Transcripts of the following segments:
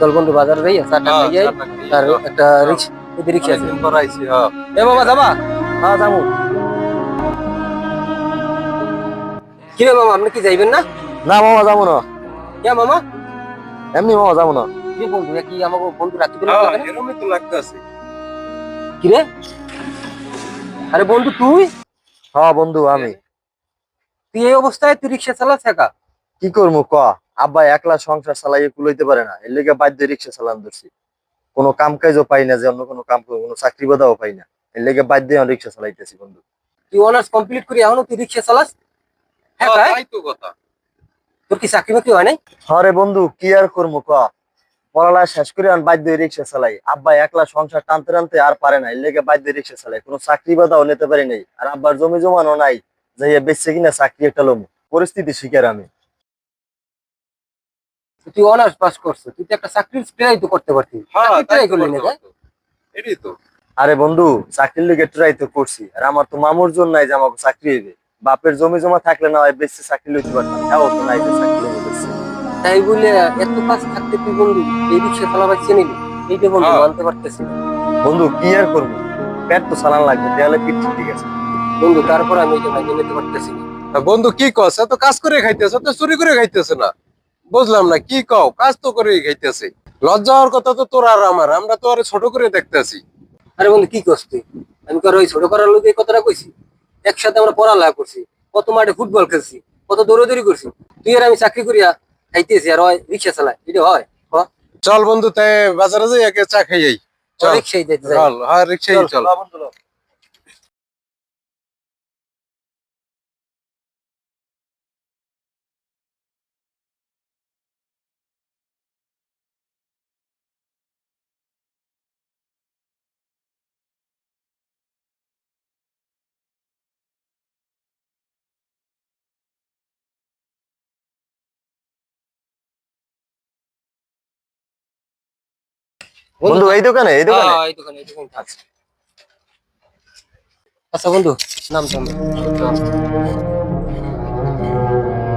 চল বন্ধু বাজার যাই চা টা হ্যাঁ, খাই যাই চাটা খাই আর একটা রিক্সা যদি রিক্সা আছে। হ্যাঁ। এ মামা যাবা? হ্যাঁ যাব কি রে মামা আপনি কি যাইবেন না? না মামা যাব না। কে মামা? এমনি মামা যাব না। কি বন্ধু কি আমাকে বন্ধু রাখতে দিল হ্যাঁ, এরমই তো লাগতাছে। কি রে? আরে বন্ধু তুই? হ্যাঁ বন্ধু আমি। তুই এই অবস্থায় তুই রিক্সা চালাস একা? কি করব ক? আব্বা একলা সংসার চালাইয়ে কুলাইতে পারে না। এর লেগে বাধ্য রিক্সা চালান ধরছি। কোনো কাম কাজও পাই না যে অন্য কোনো কাম করব কোনো চাকরি বাদাও পাই না। এর লেগে বাধ্য রিক্সা চালাইতেছি বন্ধু। তুই অনার্স কমপ্লিট করে এখনও তুই রিক্সা চালাস? হ্যাঁ হ্যাঁ, ভাই। তাই তো কথা। তোর কি চাকরি বাকরি হয় নাই? হরে বন্ধু কি আর করব ক? পড়ালা শেষ করে আমি বাধ্য রিক্সা চালাই। আব্বা একলা সংসার টানতে টানতে আর পারে না এর লেগে বাধ্য রিক্সা চালাই। কোনো চাকরি বাদাও নিতে পারি নাই। আর আব্বার জমি জমানো নাই যাইয়া বেচছে কিনা চাকরি একটা লম। পরিস্থিতি শিকার আমি। তুই অনার্স পাস করছিস তুই তো একটা চাকরির ট্রাই তো করতে পারতিস হ্যাঁ, ট্রাই করলি না। এটাই তো। আরে বন্ধু চাকরির লেগে ট্রাই তো করছি আর আমার তো মামুর জন্য নাই যে আমাকে চাকরি হইবে বাপের জমি জমা থাকলে না হয় বেশি চাকরি লইতে পারতাম হ্যাঁ তো নাই যে চাকরি লইতে তাই বলে এত কাজ থাকতে তুই বন্ধু এই রিক্সা চালাবার চিনিলি এইটা বন্ধু হ্যাঁ। মানতে পারতেছি বন্ধু কি আর করব? পেট তো চালান লাগবে দেয়ালে পিঠ ঠিক আছে। বন্ধু তারপর আমি এটা মানিয়ে নিতে পারতেছি না। বন্ধু কি কস? এত কাজ করে খাইতেছে তো চুরি করে খাইতেছে না। বুঝলাম না কি কও? কাজ তো করে খাইতেছে। লজ্জা হওয়ার কথা তো তোর আর আমার আমরা তো আর ছোট করে দেখতেছি। আরে বন্ধু কি করছ তুই? আমি কারও ওই ছোট করার লোক এই কথাটা কইছি? একসাথে আমরা পড়ালেখা করছি কত মাঠে ফুটবল খেলছি কত দৌড়াদৌড়ি করছি। তুই আর আমি চাকরি করিয়া খাইতেছি আর ওই রিক্সা চালায় এটা হয়? চল বন্ধু তাই বাজারে যাই একে চা খাই যাই চল। রিক্সাই চল হ্যাঁ রিক্সাই চল। বন্ধু এই দোকানে এই দোকানে? হ্যাঁ, এই দোকানে, এই দোকানে থাক। আচ্ছা বন্ধু নাম থাম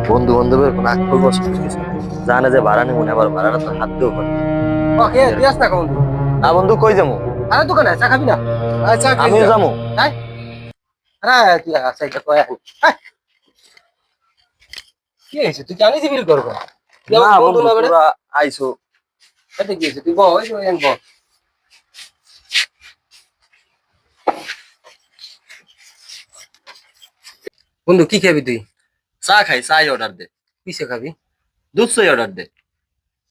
বন্ধু বান্ধবের কোনো আক্রল বসে জানে যে ভাড়া মনে আবার ভাড়াটা তো হাত দিয়েও পারে ওকে দিয়াস না বন্ধু? না বন্ধু কই যাব? আরে দোকানে চা খাবি না? আচ্ছা আমিও যাব। আরে তুই আচ্ছা এটা কয় কি হয়েছে? তুই জানিস বিল করব? না বন্ধু বন্ধু না আইসো। হয়েছে তুই বল ওই ওই বল বন্ধু কি খাবি তুই? চা খাই চাই অর্ডার দে। কিসে খাবি? দুধ চাই অর্ডার দে।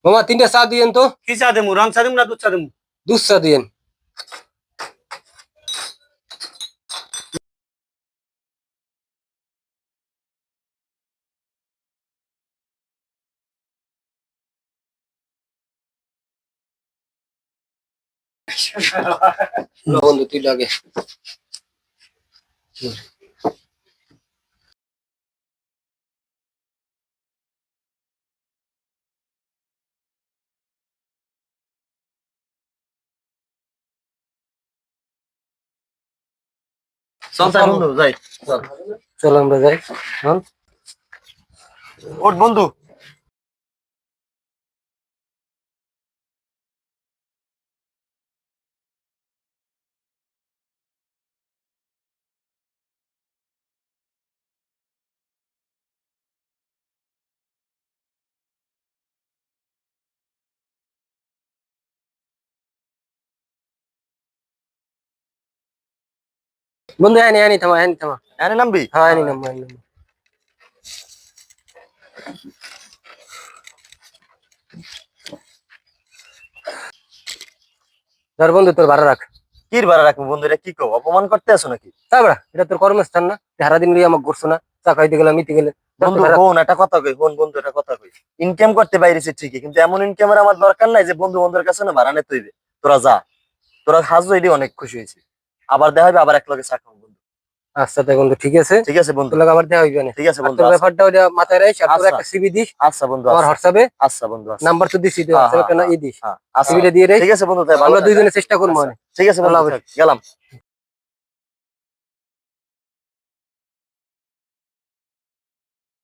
মামা তিনটা চা দিয়েন তো। কি চা দেবো রং চা দেবো না দুধ চা দেবো দুধ চা দিয়েন। বন্ধু তুই লাগে। চল চল যাই। চল আমরা যাই। হ্যাঁ ওঠ বন্ধু। বন্ধু আনি আনি থামা আনি থামা। এনে নামবি? হ্যাঁ আনি নাম আনি নাম ধর বন্ধু তোর ভাড়া রাখ। কি ভাড়া রাখব বন্ধু এটা কি কও? অপমান করতে আসো নাকি? তারপরে এটা তোর কর্মস্থান না? সারা দিন লিয়ে আমাকে ঘুরছো না? চা খাইতে গেলাম মিতে গেলে। বন্ধু বোন একটা কথা কই বোন বন্ধু একটা কথা কই। ইনকাম করতে বাইরেছে ঠিকই কিন্তু এমন ইনকামের আমার দরকার নাই যে বন্ধু বন্ধুর কাছে না ভাড়া নিতে হইবে। তোরা যা। তোরা হাজু এটি অনেক খুশি হয়েছি। আবার দেখা হবে আবার এক লগে চা খাব। বন্ধু আচ্ছা তাই বন্ধু ঠিক আছে? ঠিক আছে বন্ধু। তোর লাগে আবার দেওয়া হইবে ঠিক আছে বন্ধু আচ্ছা। ব্যাপারটা ওটা মাথায় রাখিস আর তোর আচ্ছা। একটা সিবি দিস আচ্ছা বন্ধু আমার আচ্ছা। হোয়াটসঅ্যাপে আচ্ছা বন্ধু আচ্ছা। নাম্বার তো দিস হ্যাঁ, একটা না হ্যাঁ, ই দিস। হ্যাঁ, আচ্ছা সিবিটা দিয়ে রাখিস ঠিক আছে বন্ধু তাই আমরা দুইজনে চেষ্টা করব আচ্ছা। ঠিক আছে বন্ধু গেলাম।